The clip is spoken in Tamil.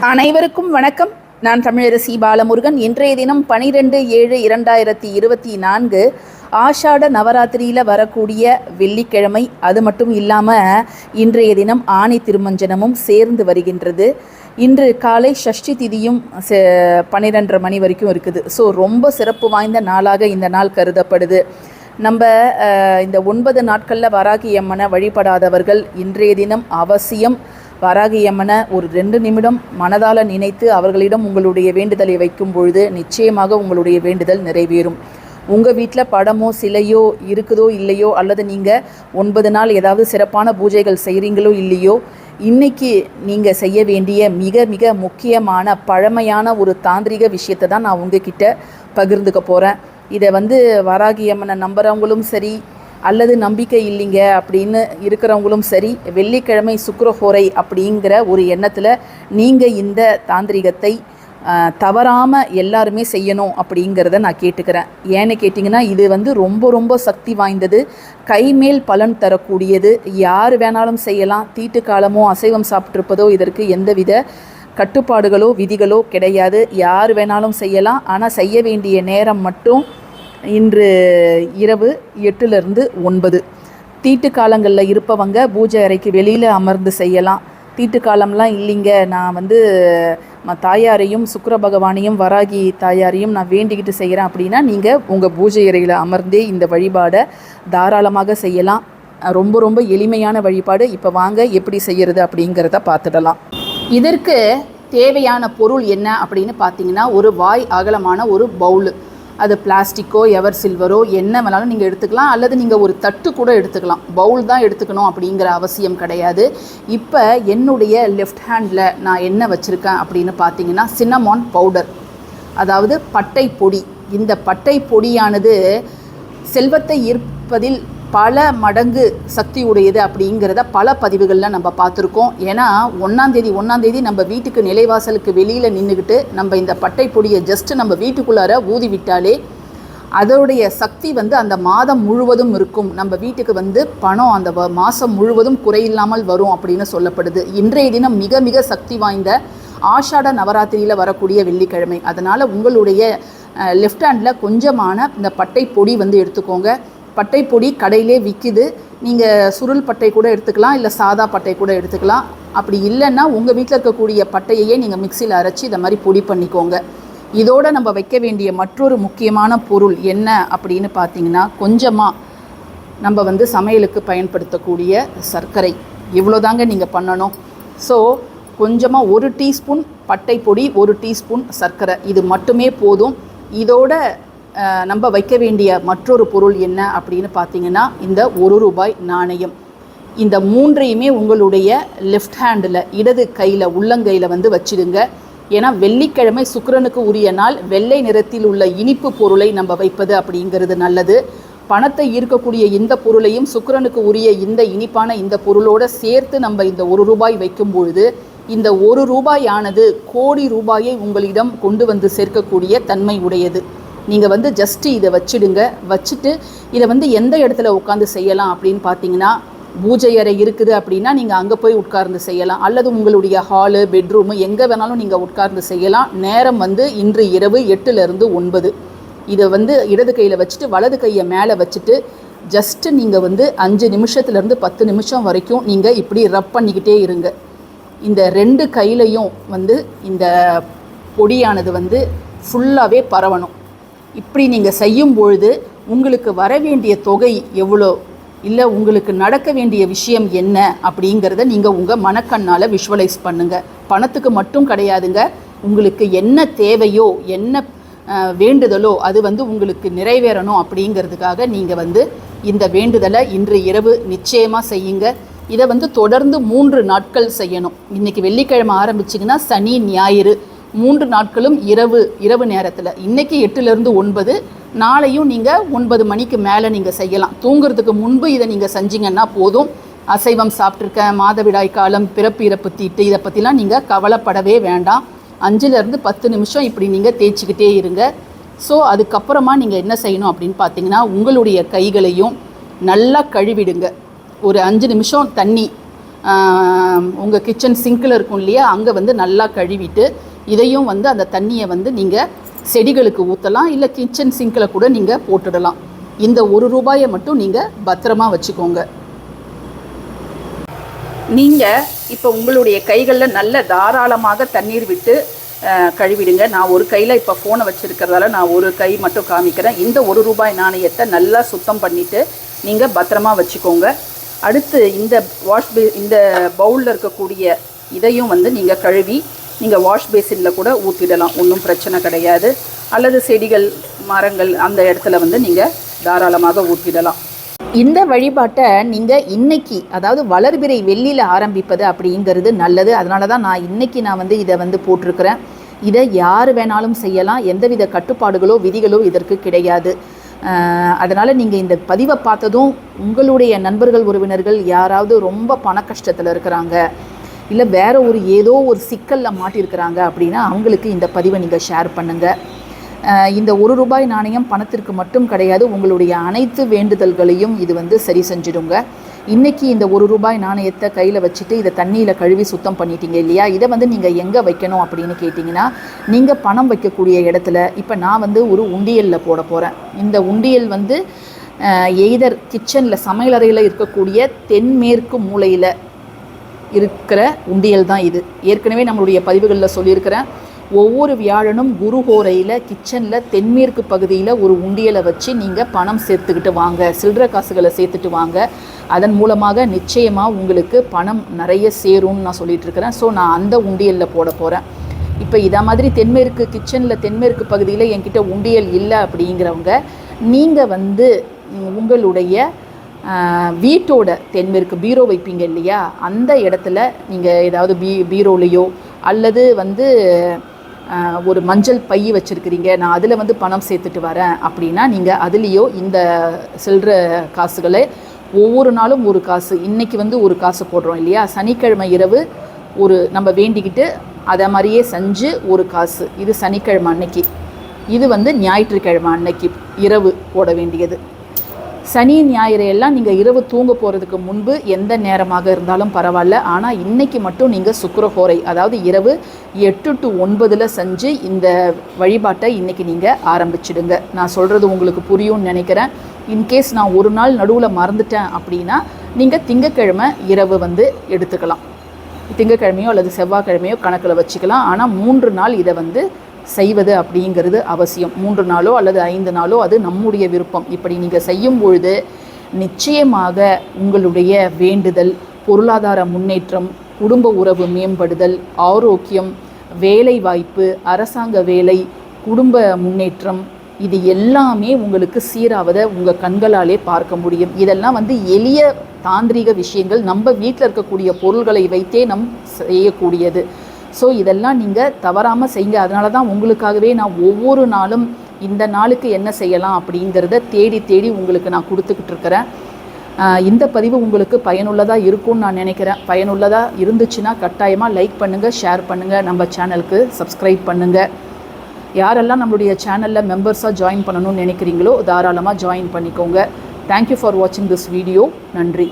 அனைவருக்கும் வணக்கம். நான் தமிழரசி பாலமுருகன். இன்றைய தினம் பனிரெண்டு ஏழு இரண்டாயிரத்தி இருபத்தி நான்கு ஆஷாட நவராத்திரியில் வரக்கூடிய வெள்ளிக்கிழமை. அது மட்டும் இல்லாமல் இன்றைய தினம் ஆணி திருமஞ்சனமும் சேர்ந்து வருகின்றது. இன்று காலை ஷஷ்டி திதியும் ச- பன்னிரெண்டரை மணி வரைக்கும் இருக்குது. ஸோ ரொம்ப சிறப்பு வாய்ந்த நாளாக இந்த நாள் கருதப்படுது. நம்ம இந்த ஒன்பது நாட்களில் வராகி அம்மனை வழிபடாதவர்கள் இன்றைய தினம் அவசியம். வராகி அம்மனை ஒரு ரெண்டு நிமிடம் மனதால் நினைத்து அவர்களிடம் உங்களுடைய வேண்டுதலை வைக்கும் பொழுது நிச்சயமாக உங்களுடைய வேண்டுதல் நிறைவேறும். உங்கள் வீட்டில் படமோ சிலையோ இருக்குதோ இல்லையோ அல்லது நீங்கள் ஒன்பது நாள் ஏதாவது சிறப்பான பூஜைகள் செய்கிறீங்களோ இல்லையோ இன்னைக்கு நீங்கள் செய்ய வேண்டிய மிக மிக முக்கியமான பழமையான ஒரு தாந்திரிக விஷயத்தை தான் நான் உங்ககிட்ட பகிர்ந்துக்க போகிறேன் இதை வந்து வராகி நம்புகிறவங்களும் சரி அல்லது நம்பிக்கை இல்லைங்க அப்படின்னு இருக்கிறவங்களும் சரி வெள்ளிக்கிழமை சுக்கரஹோரை அப்படிங்கிற ஒரு எண்ணத்தில் நீங்கள் இந்த தாந்திரிகத்தை தவறாமல் எல்லாருமே செய்யணும் அப்படிங்கிறத நான் கேட்டுக்கிறேன். ஏன்னு கேட்டிங்கன்னா இது வந்து ரொம்ப ரொம்ப சக்தி வாய்ந்தது. கைமேல் பலன் தரக்கூடியது. யார் வேணாலும் செய்யலாம். தீட்டு காலமோ அசைவம் சாப்பிட்ருப்பதோ இதற்கு எந்தவித கட்டுப்பாடுகளோ விதிகளோ கிடையாது. யார் வேணாலும் செய்யலாம். ஆனால் செய்ய வேண்டிய நேரம் மட்டும் இன்று இரவு எட்டுலேருந்து ஒன்பது. தீட்டு காலங்களில் இருப்பவங்க பூஜை அறைக்கு வெளியில் அமர்ந்து செய்யலாம். தீட்டு காலம்லாம் இல்லைங்க. நான் வந்து தாயாரையும் சுக்கர பகவானையும் வராகி தாயாரையும் நான் வேண்டிக்கிட்டு செய்கிறேன் அப்படின்னா நீங்கள் உங்கள் பூஜை அறையில் அமர்ந்தே இந்த வழிபாடை தாராளமாக செய்யலாம். ரொம்ப ரொம்ப எளிமையான வழிபாடு. இப்போ வாங்க எப்படி செய்யறது அப்படிங்கிறத பார்த்துடலாம். இதற்கு தேவையான பொருள் என்ன அப்படின்னு பார்த்தீங்கன்னா ஒரு வாய் அகலமான ஒரு பவுலு. அது பிளாஸ்டிக்கோ எவர் சில்வரோ என்ன வேணாலும் நீங்கள் எடுத்துக்கலாம். அல்லது நீங்கள் ஒரு தட்டு கூட எடுத்துக்கலாம். பவுல் தான் எடுத்துக்கணும் அப்படிங்கிற அவசியம் கிடையாது. இப்போ என்னுடைய லெஃப்ட் ஹேண்டில் நான் என்ன வச்சுருக்கேன் அப்படின்னு பார்த்தீங்கன்னா சின்னமான் பவுடர். அதாவது பட்டை பொடி. இந்த பட்டை பொடியானது செல்வத்தை ஈர்ப்பதில் பல மடங்கு சக்தி உடையது அப்படிங்கிறத பல பதிவுகளில் நம்ம பார்த்துருக்கோம். ஏன்னா ஒன்றாந்தேதி ஒன்றாந்தேதி நம்ம வீட்டுக்கு நிலைவாசலுக்கு வெளியில் நின்றுக்கிட்டு நம்ம இந்த பட்டை பொடியை ஜஸ்ட்டு நம்ம வீட்டுக்குள்ளார ஊதி விட்டாலே அதோடைய சக்தி வந்து அந்த மாதம் முழுவதும் இருக்கும். நம்ம வீட்டுக்கு வந்து பணம் அந்த வ- மாதம் முழுவதும் குறையில்லாமல் வரும் அப்படின்னு சொல்லப்படுது. இன்றைய தினம் மிக மிக சக்தி வாய்ந்த ஆஷாட நவராத்திரியில் வரக்கூடிய வெள்ளிக்கிழமை. அதனால் உங்களுடைய லெஃப்ட் ஹேண்டில் கொஞ்சமான இந்த பட்டை பொடி வந்து எடுத்துக்கோங்க. பட்டை பொடி கடையிலே விற்கிது நீங்கள் சுருள் பட்டை கூட எடுத்துக்கலாம் இல்லை சாதா பட்டை கூட எடுத்துக்கலாம். அப்படி இல்லைன்னா உங்கள் வீட்டில் இருக்கக்கூடிய பட்டையையே நீங்கள் மிக்சியில் அரைச்சி இந்த மாதிரி பொடி பண்ணிக்கோங்க. இதோடு நம்ம வைக்க வேண்டிய மற்றொரு முக்கியமான பொருள் என்ன அப்படின்னு பார்த்தீங்கன்னா கொஞ்சமாக நம்ம வந்து சமையலுக்கு பயன்படுத்தக்கூடிய சர்க்கரை. இவ்வளோதாங்க நீங்கள் பண்ணணும். ஸோ கொஞ்சமாக ஒரு டீஸ்பூன் பட்டை பொடி ஒரு டீஸ்பூன் சர்க்கரை. இது மட்டுமே போதும். இதோட நம்ம வைக்க வேண்டிய மற்றொரு பொருள் என்ன அப்படின்னு பார்த்தீங்கன்னா இந்த ஒரு ரூபாய் நாணயம். இந்த மூன்றையுமே உங்களுடைய லெஃப்ட் ஹேண்டில் இடது கையில் உள்ளங்கையில் வந்து வச்சிடுங்க ஏன்னா வெள்ளிக்கிழமை சுக்கிரனுக்கு உரிய நாள் வெள்ளை நிறத்தில் உள்ள இனிப்பு பொருளை நம்ம வைப்பது அப்படிங்கிறது நல்லது. பணத்தை ஈர்க்கக்கூடிய இந்த பொருளையும் சுக்கிரனுக்கு உரிய இந்த இனிப்பான இந்த பொருளோட சேர்த்து நம்ம இந்த ஒரு ரூபாய் வைக்கும் பொழுது இந்த ஒரு ரூபாயானது கோடி ரூபாயை உங்களிடம் கொண்டு வந்து சேர்க்கக்கூடிய தன்மை உடையது. நீங்கள் வந்து ஜஸ்ட்டு இதை வச்சிடுங்க. வச்சுட்டு இதை வந்து எந்த இடத்துல உட்காந்து செய்யலாம் அப்படின்னு பார்த்தீங்கன்னா பூஜை அறை இருக்குது அப்படின்னா நீங்கள் அங்கே போய் உட்கார்ந்து செய்யலாம். அல்லது உங்களுடைய ஹாலு பெட்ரூமு எங்கே வேணாலும் நீங்கள் உட்கார்ந்து செய்யலாம். நேரம் வந்து இன்று இரவு எட்டுலேருந்து ஒன்பது. இதை வந்து இடது கையில் வச்சுட்டு வலது கையை மேலே வச்சுட்டு ஜஸ்ட்டு நீங்கள் வந்து அஞ்சு நிமிஷத்துலேருந்து பத்து நிமிஷம் வரைக்கும் நீங்கள் இப்படி ரப் பண்ணிக்கிட்டே இருங்க. இந்த ரெண்டு கையிலையும் வந்து இந்த பொடியானது வந்து ஃபுல்லாகவே பரவணும். இப்படி நீங்கள் செய்யும் பொழுது உங்களுக்கு வர வேண்டிய தொகை எவ்வளோ? இல்லை உங்களுக்கு நடக்க வேண்டிய விஷயம் என்ன அப்படிங்கிறத நீங்கள் உங்கள் மனக்கண்ணால் விஷுவலைஸ் பண்ணுங்கள் பணத்துக்கு மட்டும் கிடையாதுங்க. உங்களுக்கு என்ன தேவையோ என்ன வேண்டுதலோ அது வந்து உங்களுக்கு நிறைவேறணும் அப்படிங்கிறதுக்காக நீங்கள் வந்து இந்த வேண்டுதலை இன்று இரவு நிச்சயமாக செய்யுங்க. இதை வந்து தொடர்ந்து மூன்று நாட்கள் செய்யணும். இன்றைக்கி வெள்ளிக்கிழமை ஆரம்பிச்சிங்கன்னா சனி ஞாயிறு. மூன்று நாட்களும் இரவு இரவு நேரத்தில். இன்றைக்கி எட்டுலேருந்து ஒன்பது நாளையும் நீங்கள் ஒன்பது மணிக்கு மேலே நீங்கள் செய்யலாம். தூங்குறதுக்கு முன்பு இதை நீங்கள் செஞ்சீங்கன்னா போதும். அசைவம் சாப்பிட்ருக்கேன் மாதவிடாய் காலம் பிறப்பு இறப்பு தீட்டு இதை பற்றிலாம் நீங்கள் கவலைப்படவே வேண்டாம். அஞ்சுலேருந்து பத்து நிமிஷம் இப்படி நீங்கள் தேய்ச்சிக்கிட்டே இருங்க. ஸோ அதுக்கப்புறமா நீங்கள் என்ன செய்யணும் அப்படின்னு பார்த்தீங்கன்னா உங்களுடைய கைகளையும் நல்லா கழுவிடுங்க. ஒரு அஞ்சு நிமிஷம் தண்ணி உங்கள் கிச்சன் சிங்கில் இருக்கும் இல்லையா அங்கே வந்து நல்லா கழுவிட்டு இதையும் வந்து அந்த தண்ணியை வந்து நீங்கள் செடிகளுக்கு ஊற்றலாம் இல்லை கிச்சன் சிங்கில் கூட நீங்கள் போட்டுடலாம். இந்த ஒரு ரூபாயை மட்டும் நீங்கள் பத்திரமா வச்சுக்கோங்க. நீங்கள் இப்போ உங்களுடைய கைகளில் நல்ல தாராளமாக தண்ணீர் விட்டு கழுவிடுங்க. நான் ஒரு கையில் இப்போ ஃபோனை வச்சுருக்கிறதால நான் ஒரு கை மட்டும் காமிக்கிறேன். இந்த ஒரு ரூபாய் நாணயத்தை நல்லா சுத்தம் பண்ணிவிட்டு நீங்கள் பத்திரமா வச்சுக்கோங்க. அடுத்து இந்த வாஷ் இந்த பவுலில் இருக்கக்கூடிய இதையும் வந்து நீங்கள் கழுவி நீங்கள் வாஷ் பேசினில் கூட ஊற்றிடலாம் ஒன்றும் பிரச்சனை கிடையாது. அல்லது செடிகள் மரங்கள் அந்த இடத்துல வந்து நீங்கள் தாராளமாக ஊற்றிடலாம் இந்த வழிபாட்டை நீங்கள் இன்னைக்கு அதாவது வளர்பிறை வெள்ளியில் ஆரம்பிப்பது அப்படிங்கிறது நல்லது. அதனால தான் நான் இன்னைக்கு நான் வந்து இதை வந்து போட்டிருக்கிறேன். இதை யார் வேணாலும் செய்யலாம். எந்தவித கட்டுப்பாடுகளோ விதிகளோ இதற்கு கிடையாது. அதனால் நீங்கள் இந்த பதிவை பார்த்ததும் உங்களுடைய நண்பர்கள் உறவினர்கள் யாராவது ரொம்ப பண கஷ்டத்தில் இருக்கிறாங்க. இல்லை வேறு ஒரு ஏதோ ஒரு சிக்கலில் மாட்டியிருக்கிறாங்க அப்படின்னா அவங்களுக்கு இந்த பதிவை நீங்கள் ஷேர் பண்ணுங்கள் இந்த ஒரு ரூபாய் நாணயம் பணத்திற்கு மட்டும் கிடையாது உங்களுடைய அனைத்து வேண்டுதல்களையும் இது வந்து சரி செஞ்சிடுங்க. இன்றைக்கி இந்த ஒரு ரூபாய் நாணயத்தை கையில் வச்சுட்டு இதை தண்ணியில் கழுவி சுத்தம் பண்ணிட்டீங்க இல்லையா? இதை வந்து நீங்கள் எங்கே வைக்கணும் அப்படின்னு கேட்டிங்கன்னா நீங்கள் பணம் வைக்கக்கூடிய இடத்துல இப்போ நான் வந்து ஒரு உண்டியலில் போட போகிறேன் இந்த உண்டியல் வந்து எய்தர் கிச்சனில் சமையலறையில் இருக்கக்கூடிய தென்மேற்கு மூலையில் இருக்கிற உண்டியல் தான் இது. ஏற்கனவே நம்மளுடைய பதிவுகளில் சொல்லியிருக்கிறேன் ஒவ்வொரு வியாழனும் குருஹோரையில் கிச்சனில் தென்மேற்கு பகுதியில் ஒரு உண்டியலை வச்சு நீங்கள் பணம் சேர்த்துக்கிட்டு வாங்க. சில்லற காசுகளை சேர்த்துட்டு வாங்க. அதன் மூலமாக நிச்சயமாக உங்களுக்கு பணம் நிறைய சேரும்னு நான் சொல்லிகிட்டு இருக்கிறேன் ஸோ நான் அந்த உண்டியலில் போட போகிறேன் இப்போ இதை மாதிரி தென்மேற்கு கிச்சனில் தென்மேற்கு பகுதியில் என்கிட்ட உண்டியல் இல்லை அப்படிங்கிறவங்க நீங்கள் வந்து உங்களுடைய வீட்டோட தென்மேற்கு பீரோ வைப்பீங்க இல்லையா? அந்த இடத்துல நீங்கள் ஏதாவது பீ பீரோலையோ அல்லது வந்து ஒரு மஞ்சள் பை வச்சுருக்கிறீங்க நான் அதில் வந்து பணம் சேர்த்துட்டு வரேன் அப்படின்னா நீங்கள் அதுலேயோ இந்த சில்லற காசுகளை ஒவ்வொரு நாளும் ஒரு காசு இன்றைக்கி வந்து ஒரு காசு போடுறோம் இல்லையா? சனிக்கிழமை இரவு ஒரு நம்ம வேண்டிக்கிட்டு அதை மாதிரியே செஞ்சு ஒரு காசு. இது சனிக்கிழமை அன்னைக்கு. இது வந்து ஞாயிற்றுக்கிழமை அன்னைக்கு இரவு போட வேண்டியது. சனி ஞாயிறு எல்லாம் நீங்கள் இரவு தூங்க போகிறதுக்கு முன்பு எந்த நேரமாக இருந்தாலும் பரவாயில்ல. ஆனால் இன்றைக்கி மட்டும் நீங்கள் சுக்கரஹோரை அதாவது இரவு எட்டு டு ஒன்பதில் செஞ்சு இந்த வழிபாட்டை இன்னைக்கு நீங்கள் ஆரம்பிச்சிடுங்க. நான் சொல்கிறது உங்களுக்கு புரியும்னு நினைக்கிறேன். இன்கேஸ் நான் ஒரு நாள் நடுவில் மறந்துட்டேன் அப்படின்னா நீங்கள் திங்கக்கிழமை இரவு வந்து எடுத்துக்கலாம். திங்கக்கிழமையோ அல்லது செவ்வாய்க்கிழமையோ கணக்கில் வச்சுக்கலாம். ஆனால் மூன்று நாள் இதை வந்து செய்வது அப்படிங்கிறது அவசியம். மூன்று நாளோ அல்லது ஐந்து நாளோ அது நம்முடைய விருப்பம். இப்படி நீங்கள் செய்யும் பொழுது நிச்சயமாக உங்களுடைய வேண்டுதல் பொருளாதார முன்னேற்றம் குடும்ப உறவு மேம்படுதல் ஆரோக்கியம் வேலை வாய்ப்பு அரசாங்க வேலை குடும்ப முன்னேற்றம் இது எல்லாமே உங்களுக்கு சீராவதை உங்கள் கண்களாலே பார்க்க முடியும். இதெல்லாம் வந்து எளிய தாந்திரிக விஷயங்கள். நம்ம வீட்டில் இருக்கக்கூடிய பொருள்களை வைத்தே நம் செய்யக்கூடியது. ஸோ இதெல்லாம் நீங்கள் தவறாமல் செய்யுங்க அதனால தான் உங்களுக்காகவே நான் ஒவ்வொரு நாளும் இந்த நாளுக்கு என்ன செய்யலாம் அப்படிங்கிறத தேடி தேடி உங்களுக்கு நான் கொடுத்துக்கிட்டு இருக்கிறேன். இந்த பதிவு உங்களுக்கு பயனுள்ளதாக இருக்கும்னு நான் நினைக்கிறேன். பயனுள்ளதாக இருந்துச்சுன்னா கட்டாயமாக லைக் பண்ணுங்கள் ஷேர் பண்ணுங்கள் நம்ம சேனலுக்கு சப்ஸ்கிரைப் பண்ணுங்கள் யாரெல்லாம் நம்மளுடைய சேனலில் மெம்பர்ஸாக ஜாயின் பண்ணணும்னு நினைக்கிறீங்களோ தாராளமாக ஜாயின் பண்ணிக்கோங்க. தேங்க்யூ ஃபார் வாட்சிங் திஸ் வீடியோ நன்றி.